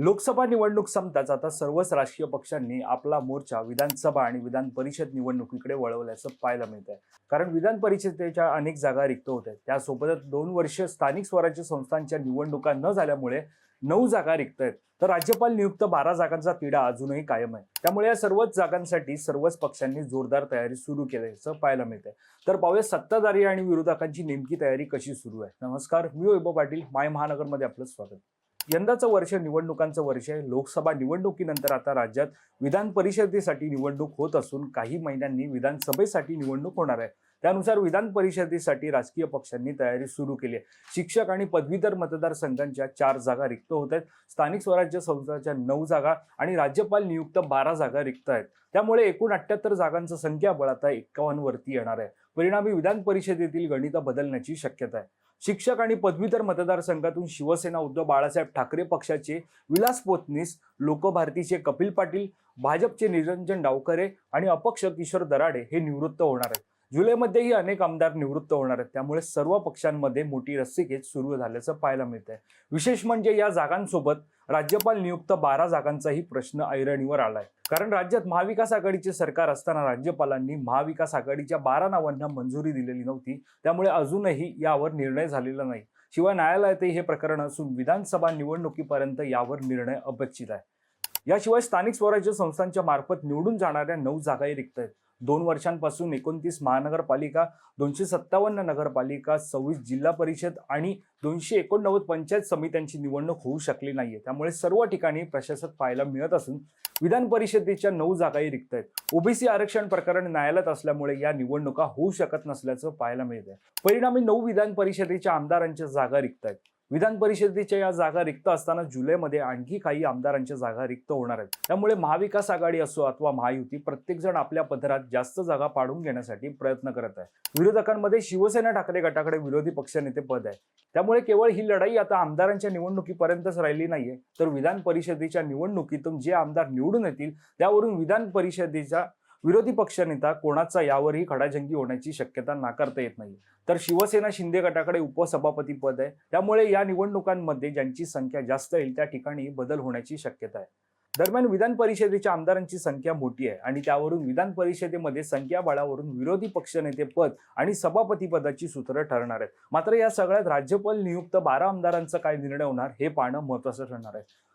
लोकसभा निवडणूक संपताच आता सर्वच राजकीय पक्षांनी आपला मोर्चा विधानसभा आणि विधान परिषद निवडणुकीकडे वळवल्याचं पाहायला मिळत आहे कारण विधान परिषदेच्या अनेक जागा रिक्त होत आहेत त्यासोबतच दोन वर्ष स्थानिक स्वराज्य संस्थांच्या निवडणुका न झाल्यामुळे नऊ जागा रिक्त आहेत. तर राज्यपाल नियुक्त बारा जागांचा तिढा अजूनही कायम आहे. त्यामुळे या सर्वच जागांसाठी सर्वच पक्षांनी जोरदार तयारी सुरू केल्याचं पाहायला मिळतंय. तर पाहूया सत्ताधारी आणि विरोधकांची नेमकी तयारी कशी सुरू आहे. नमस्कार मी वैभव पाटील. माय महानगरमध्ये आपलं स्वागत. यंदाचं वर्ष निवडणुकांचं वर्ष आहे. लोकसभा निवडणुकीनंतर आता राज्यात विधान परिषदेसाठी निवडणूक होत असून काही महिन्यांनी विधानसभेसाठी निवडणूक होणार आहे. त्यानुसार विधान परिषदेसाठी राजकीय पक्षांनी तयारी सुरू केली आहे. शिक्षक आणि पदवीधर मतदारसंघांच्या चार जागा रिक्त होत आहेत. स्थानिक स्वराज्य संस्थांच्या नऊ जागा आणि राज्यपाल नियुक्त बारा जागा रिक्त आहेत. त्यामुळे एकूण अठ्याहत्तर जागांचं संख्याबळ आता एक्कावन्नवरती येणार आहे. परिणामी विधान परिषदेतील गणित बदलण्याची शक्यता आहे. शिक्षक आणि पदवीधर मतदारसंघातून शिवसेना उद्धव बाळासाहेब ठाकरे पक्षाचे विलास पोतनीस लोकभारतीचे कपिल पाटील भाजपचे निरंजन डावकरे आणि अपक्ष किशोर दराडे हे निवृत्त होणार आहेत. जुलैमध्येही अनेक आमदार निवृत्त होणार आहेत. त्यामुळे सर्व पक्षांमध्ये मोठी रस्सीखेच सुरू झाल्याचं पाहायला मिळत आहे विशेष म्हणजे या जागांसोबत राज्यपाल नियुक्त बारा जागांचाही प्रश्न ऐरणीवर आलाय. कारण राज्यात महाविकास आघाडीचे सरकार असताना राज्यपालांनी महाविकास आघाडीच्या बारा नावांना मंजुरी दिलेली नव्हती. त्यामुळे अजूनही यावर निर्णय झालेला नाही. शिवाय न्यायालयातही हे प्रकरण असून विधानसभा निवडणुकीपर्यंत यावर निर्णय अपेक्षित आहे. याशिवाय स्थानिक स्वराज्य संस्थांच्या मार्फत निवडून जाणाऱ्या नऊ जागाही रिक्त आहेत. दोन वर्षांपासून एकोणतीस महानगरपालिका दोनशे सत्तावन्न नगरपालिका सव्वीस जिल्हा परिषद आणि दोनशे एकोणनव्वद पंचायत समित्यांची निवडणूक होऊ शकली नाहीये. त्यामुळे सर्व ठिकाणी प्रशासक पाहायला मिळत असून विधान परिषदेच्या नऊ जागाही रिक्त आहेत. ओबीसी आरक्षण प्रकरण न्यायालयात असल्यामुळे या निवडणुका होऊ शकत नसल्याचं पाहायला मिळत आहे परिणामी नऊ विधान परिषदेच्या आमदारांच्या जागा रिक्त आहेत. विधान परिषदेच्या या जागा रिक्त असताना जुलैमध्ये आणखी काही आमदारांच्या जागा रिक्त होणार आहेत. त्यामुळे महाविकास आघाडी असो अथवा महायुती प्रत्येकजण आपल्या पदरात जास्त जागा पाडून घेण्यासाठी प्रयत्न करत आहे. विरोधकांमध्ये शिवसेना ठाकरे गटाकडे विरोधी पक्षनेते पद आहे. त्यामुळे केवळ ही लढाई आता आमदारांच्या निवडणुकीपर्यंतच राहिली नाहीये. तर विधान परिषदेच्या निवडणुकीतून जे आमदार निवडून येतील त्यावरून विधान परिषदेच्या विरोधी पक्षनेता कोणाचा यावरही खडाजंगी होण्याची शक्यता नाकारता येत नाही तर शिवसेना शिंदे गटाकडे उपसभापती पद आहे. त्यामुळे या निवडणुकांमध्ये ज्यांची संख्या जास्त येईल त्या ठिकाणी बदल होण्याची शक्यता आहे. दरम्यान विधान परिषदेच्या आमदारांची संख्या मोठी आहे आणि त्यावरून विधान परिषदेमध्ये संख्याबळावरून विरोधी पक्षनेते पद आणि सभापती पदाची सूत्र ठरणार आहेत. मात्र या सगळ्यात राज्यपाल नियुक्त बारा आमदारांचा काय निर्णय होणार हे पाहणं महत्वाचं ठरणार आहे.